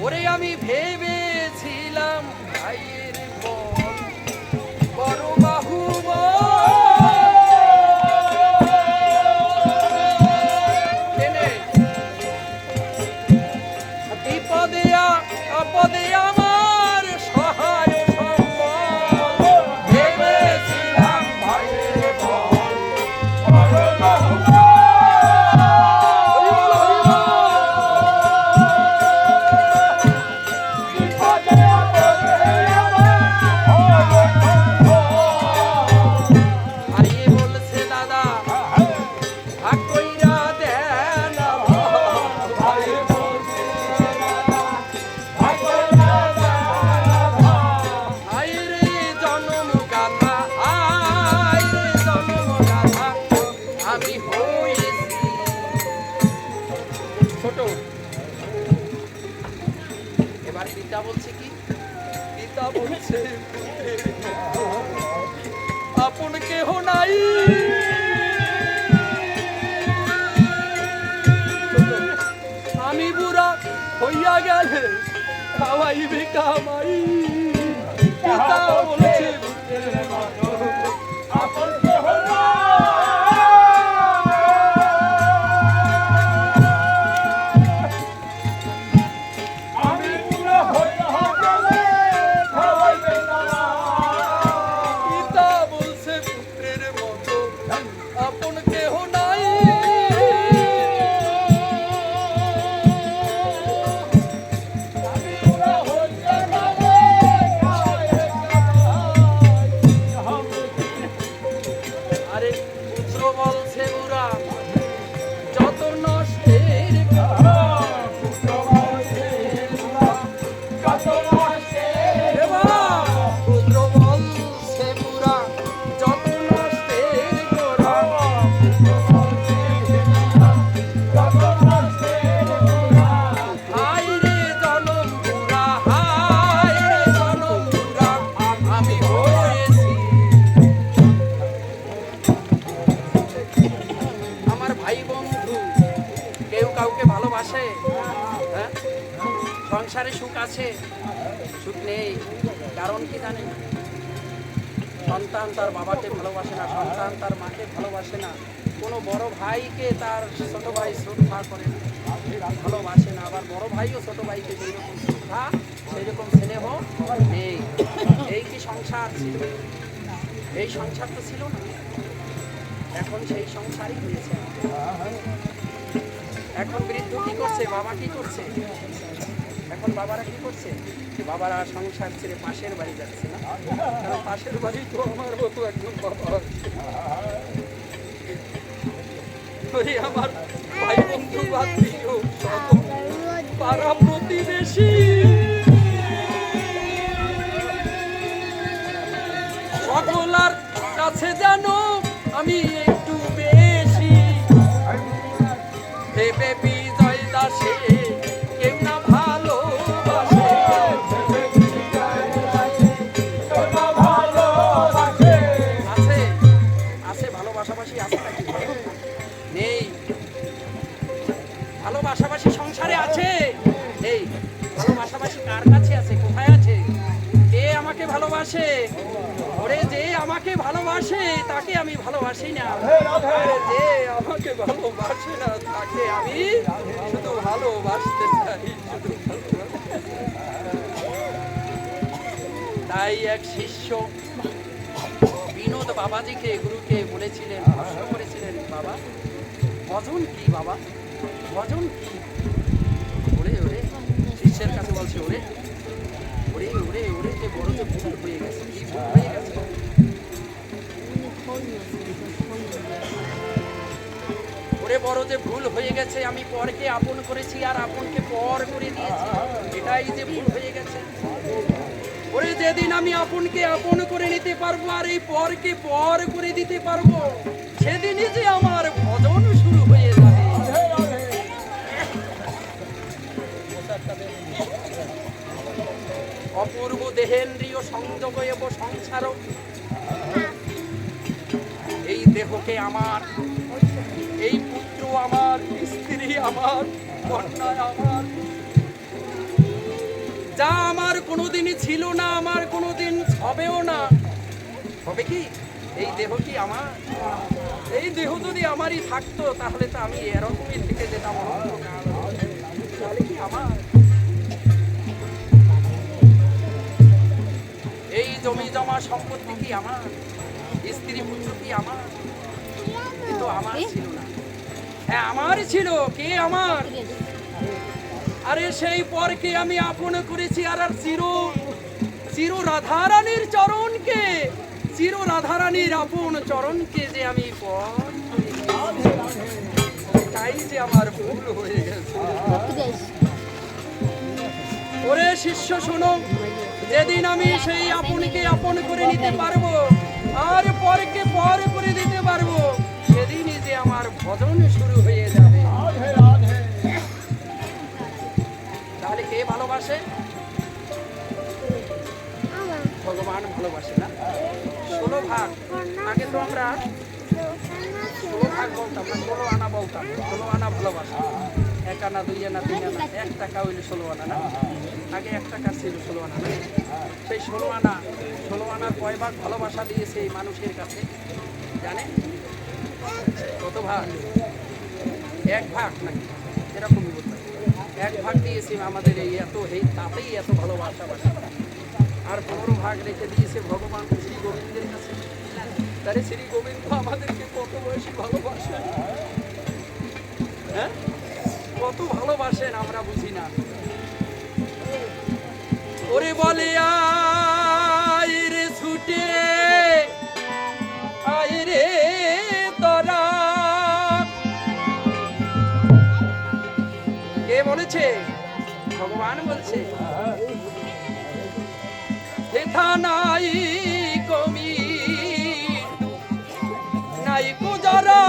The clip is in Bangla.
ওরে আমি ভেবেছিলাম ভাইয়ের বল বড় বাহু বিপদে আপদে আমার ছোট। এবার পিতা বলছে কি? পিতা বলছে, আপন কেহ নাই। আমি বুড়া হইয়া গেলে খাওয়াইবে কামাই পিতা বলছে, আপন ভালোবাসে হ্যাঁ? সংসারে সুখ আছে? সুখ নেই। কারণ কি জানেন? সন্তান তার বাবাকে ভালোবাসে না, সন্তান তার মাকে ভালোবাসে না। কোনো বড় ভাইকে তার ছোট ভাই শ্রদ্ধা করে না, ভালোবাসে না। আবার বড় ভাইও ছোট ভাইকে যেরকম শ্রদ্ধা, সেরকম স্নেহ নেই। এই কি সংসার ছিল? এই সংসার তো ছিল না। এখন সেই সংসারই হয়েছে। এখন বৃদ্ধ কি করছে? বাবা কি করছে? এখন বাবারা কি করছে? বাবারা সংসার ছেড়ে পাশের বাড়ি যাচ্ছে না? কারণ পাশের বাড়ি তো আমার মতো বাবা আমার ভাই বন্ধু পাড়া প্রতিবেশী। সকলার কাছে যেন ভালোবাসাবাসি সংসারে আছে। নেই ভালোবাসাবাসি কার কাছে আছে? কোথায় আছে? কে আমাকে ভালোবাসে? ওরে যে আমাকে ভালোবাসে, তাকে আমি ভালোবাসি না। যে আমাকে ভালোবাসে না, তাকে আমি শুধু ভালোবাসতে চাই তাই এক শিষ্য বিনোদ বাবাজিকে, গুরুকে বলেছিলেন, প্রশ্ন করেছিলেন, বাবা ভজন কি বাবা? ভজন? ওরে ওরে। শিষ্যের কাছে বলছে, ওরে ওরে ওরে ওরে, যে বড় যে ভুল হয়ে গেছে, কি ভুল হয়ে গেছে? ওরে, বড় যে ভুল হয়ে গেছে, আমি পরকে আপন করেছি, আর আপনকে পর করে দিয়েছি। এটাই যে ভুল হয়ে গেছে। ওরে, যেদিন আমি আপনকে আপন করে নিতে পারব, আর এই পরকে পর করে দিতে পারব, সেদিনই যে আমার দেহেন্দ্রীয় সংসার এই দেহকে আমার, এই পুত্র আমার, স্ত্রী আমার, কন্যা আমার কোনোদিনই ছিল না, আমার কোনোদিন হবেও না। হবে কি? এই দেহ কি আমার? এই দেহ যদি আমারই থাকতো, তাহলে তো আমি এরকমই থেকে যেতাম। তাহলে কি আমার? জমি জমা সম্পত্তি কি আমার? স্ত্রী পুত্র কি আমার? কিন্তু আমার ছিল না। হ্যাঁ আমার ছিল কে আমার? আরে সেই পরকে আমি আপন করেছি আর আর চির চির রাধারানীর চরণকে চির রাধারানীর আপন চরণকে যে আমি পর তাই যে আমার ভুল হয়ে গেছে। ওরে শিষ্য, শোনো। যেদিন আমি সেই আপনকে আপন করে নিতে পারব, আর পরকে পর করে দিতে পারব, সেদিনই যে আমার ভজন শুরু হয়ে যাবে। তাহলে কে ভালোবাসে? ভগবান ভালোবাসে না? ষোলো ভাগ। আগে তো আমরা ষোলো ভাগ বলতাম না, ষোলো আনা বলতাম, ষোলো আনা ভালোবাসা এক আনা, দুই আনা, তিন আনা, এক টাকা হইলে ষোলো আনা না? আগে এক টাকা ছিল ষোলো আনা না? সেই ষোলো আনা, ষোলো আনার কয় ভাগ ভালোবাসা দিয়েছে এই মানুষের কাছে? জানে কত ভাগ? এক ভাগ নাকি? এরকমই বলতে এক ভাগ দিয়েছে আমাদের এই এত এই তাতেই এত ভালোবাসা বাসা। আর পনেরো ভাগ রেখে দিয়েছে ভগবান শ্রী গোবিন্দের কাছে। তাহলে শ্রী গোবিন্দ আমাদেরকে কত বয়সী ভালোবাসেন হ্যাঁ? কত ভালোবাসেন আমরা বুঝি না। ওরে বলে ছুটে, আয় রে তোরা। কে বলেছে? ভগবান বলছে। নাই কমি, নাই কুজারা